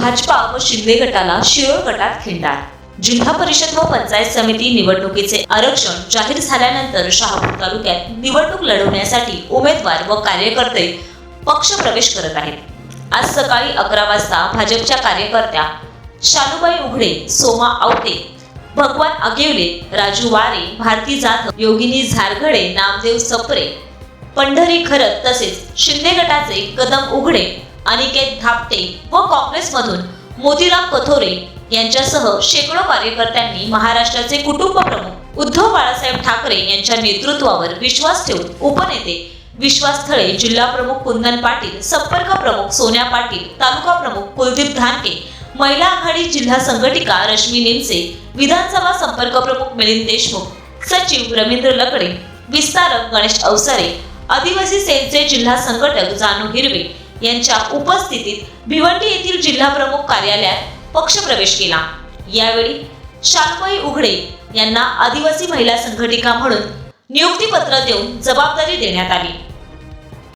भाजपा व शिंदे गटाला शिरोळ गटात खिंडार जिल्हा परिषद व पंचायत समिती निवडणुकीचे आरक्षण जाहीर झाल्यानंतर शहापूर तालुक्यात निवडणूक लढवण्यासाठी उमेदवार व कार्यकर्ते पक्ष प्रवेश करत आहेत. आज सकाळी अकरा वाजता भाजपच्या कार्यकर्त्या शालूबाई उघडे सोमा आवटे भगवान अगेवले राजू वारे भारती जाधव योगिनी झारघडे नामदेव सपरे पंढरी खरत तसेच शिंदे गटाचे कदम उघडे अनिकेत धापटे व काँग्रेसमधून मोतीराम कथोरे यांच्यासह शेकडो कार्यकर्त्यांनी महाराष्ट्राचे कुटुंब प्रमुख उद्धव बाळासाहेब ठाकरे यांच्या नेतृत्वावर विश्वास ठेवून उपनेते विश्वास थळे जिल्हा प्रमुख कुंदन पाटील संपर्क प्रमुख सोन्या पाटील तालुका प्रमुख कुलदीप धानके महिला आघाडी जिल्हा संघटिका रश्मी निमसे विधानसभा संपर्क प्रमुख मिलिंद देशमुख सचिव रवींद्र लकडे विस्तारक गणेश अवसारे आदिवासी सेलचे जिल्हा संघटक जानू हिरवे यांच्या उपस्थितीत भिवंडी येथील जिल्हा प्रमुख कार्यालयात पक्षप्रवेश केला. यावेळी शालबाई उघडे यांना आदिवासी महिला संघटिका म्हणून नियुक्तीपत्र देऊन जबाबदारी देण्यात आली.